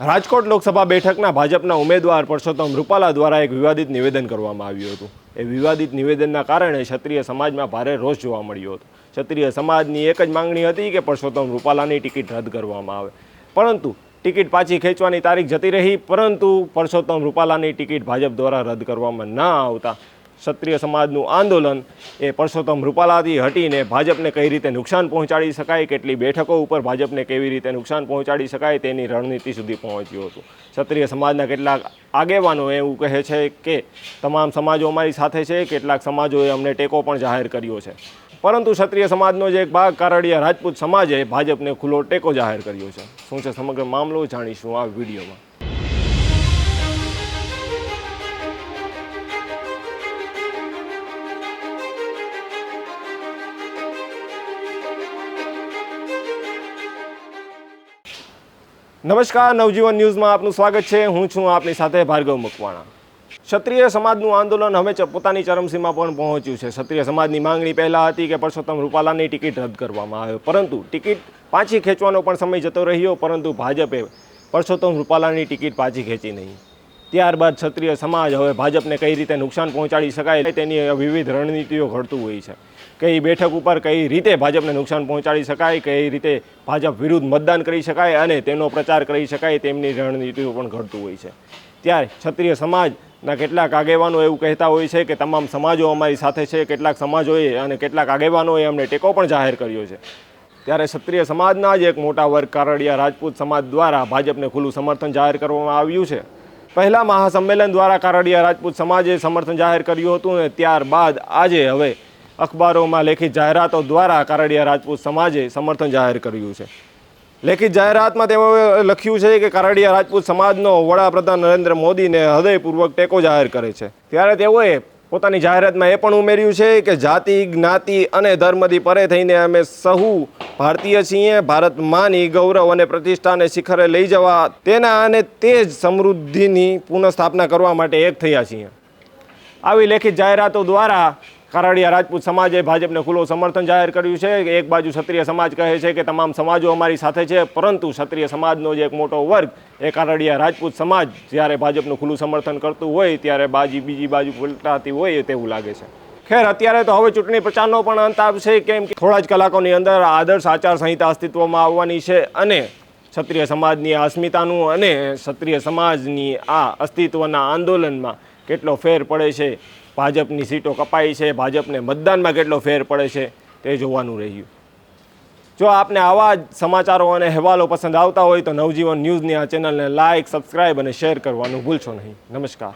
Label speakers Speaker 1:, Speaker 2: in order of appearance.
Speaker 1: રાજકોટ લોકસભા બેઠકના ભાજપના ઉમેદવાર પરસોત્તમ રૂપાલા દ્વારા એક વિવાદિત નિવેદન કરવામાં આવ્યું હતું. એ વિવાદિત નિવેદનના કારણે ક્ષત્રિય સમાજમાં ભારે રોષ જોવા મળ્યો હતો. ક્ષત્રિય સમાજની એક જ માંગણી હતી કે પરસોત્તમ રૂપાલાની ટિકિટ રદ કરવામાં આવે. પરંતુ ટિકિટ પાછી ખેંચવાની તારીખ જતી રહી, પરંતુ પરસોત્તમ રૂપાલાની ટિકિટ ભાજપ દ્વારા રદ કરવામાં ન આવતા. ક્ષત્રિય સમાજનું આંદોલન એ પરસોત્તમ રૂપાલાથી હટીને ભાજપને કઈ રીતે નુકસાન પહોંચાડી શકાય, કેટલી બેઠકો ઉપર ભાજપને કેવી રીતે નુકસાન પહોંચાડી શકાય તેની રણનીતિ સુધી પહોંચ્યું હતું. ક્ષત્રિય સમાજના કેટલાક આગેવાનો એવું કહે છે કે તમામ સમાજો અમારી સાથે છે, કેટલાક સમાજોએ અમને ટેકો પણ જાહેર કર્યો છે. પરંતુ ક્ષત્રિય સમાજનો જે એક ભાગ કારડિયા રાજપૂત સમાજે ભાજપને ખુલ્લો ટેકો જાહેર કર્યો છે. શું છે સમગ્ર મામલો? જાણીશું આ વિડીયોમાં. નમસ્કાર, નવજીવન ન્યૂઝમાં આપનું સ્વાગત છે. હું છું આપની સાથે ભાર્ગવ મકવાણા. ક્ષત્રિય સમાજનું આંદોલન હવે પોતાની ચરમસીમા પણ પહોંચ્યું છે. ક્ષત્રિય સમાજની માંગણી પહેલાં હતી કે પરસોત્તમ રૂપાલાની ટિકિટ રદ કરવામાં આવે. પરંતુ ટિકિટ પાછી ખેંચવાનો પણ સમય જતો રહ્યો, પરંતુ ભાજપે પરસોત્તમ રૂપાલાની ટિકિટ પાછી ખેંચી નહીં. ત્યારબાદ ક્ષત્રિય સમાજ હવે ભાજપને કઈ રીતે નુકસાન પહોંચાડી શકાય તેની વિવિધ રણનીતિઓ ઘડતું હોય છે. કઈ બેઠક ઉપર કઈ રીતે ભાજપને નુકસાન પહોંચાડી શકાય, કઈ રીતે ભાજપ વિરુદ્ધ મતદાન કરી શકાય અને તેનો પ્રચાર કરી શકાય તેમની રણનીતિઓ પણ ઘડતું હોય છે. ત્યારે ક્ષત્રિય સમાજના કેટલાક આગેવાનો એવું કહેતા હોય છે કે તમામ સમાજો અમારી સાથે છે, કેટલાક સમાજોએ અને કેટલાક આગેવાનોએ અમને ટેકો પણ જાહેર કર્યો છે. ત્યારે ક્ષત્રિય સમાજના જ એક મોટા વર્ગ કારડિયા રાજપૂત સમાજ દ્વારા ભાજપને ખુલ્લું સમર્થન જાહેર કરવામાં આવ્યું છે. પહેલા મહાસંમેલન દ્વારા કારડિયા રાજપૂત સમાજે સમર્થન જાહેર કર્યું હતું અને ત્યારબાદ આજે હવે અખબારોમાં લેખિત જાહેરાતો દ્વારા કારડિયા રાજપૂત સમાજે સમર્થન જાહેર કર્યું છે. લેખિત જાહેરાતમાં તેઓએ લખ્યું છે કે કારડિયા રાજપૂત સમાજનો વડાપ્રધાન નરેન્દ્ર મોદીને હૃદયપૂર્વક ટેકો જાહેર કરે છે. ત્યારે તેઓએ પોતાની જાહેરાતમાં એ પણ ઉમેર્યું છે કે જાતિ, જ્ઞાતિ અને ધર્મથી પરે થઈને અમે સહુ ભારતીય છીએ. ભારત માની, ગૌરવ અને પ્રતિષ્ઠાને શિખરે લઈ જવા તેના અને તે જ સમૃદ્ધિની પુનઃસ્થાપના કરવા માટે એક થયા છીએ. આવી લેખિત જાહેરાતો દ્વારા કારડિયા રાજપૂત સમાજે ભાજપને ખુલ્લું સમર્થન જાહેર કર્યું છે. એક બાજુ ક્ષત્રિય સમાજ કહે છે કે તમામ સમાજો અમારી સાથે છે, પરંતુ ક્ષત્રિય સમાજનો જે એક મોટો વર્ગ એ કારડિયા રાજપૂત સમાજ જ્યારે ભાજપનું ખુલ્લું સમર્થન કરતું હોય, ત્યારે બાજી બીજી બાજુ પલટાતી હોય તેવું લાગે છે. ખેર, અત્યારે તો હવે ચૂંટણી પ્રચારનો પણ અંત આવશે, કેમ કે થોડા જ કલાકોની અંદર આદર્શ આચાર સંહિતા અસ્તિત્વમાં આવવાની છે અને ક્ષત્રિય સમાજની આ અસ્મિતાનું અને ક્ષત્રિય સમાજની આ અસ્તિત્વના આંદોલનમાં કેટલો ફેર પડે છે ભાજપની સીટો કપાઈ છે, ભાજપને મતદાનમાં કેટલો ફેર પડે છે તે જોવાનું રહ્યું. જો આપને આવા જ સમાચારો અને અહેવાલો પસંદ આવતા હોય તો નવજીવન ન્યૂઝની આ ચેનલને લાઇક સબસ્ક્રાઇબ અને શેર કરવાનું ભૂલશો નહીં. નમસ્કાર.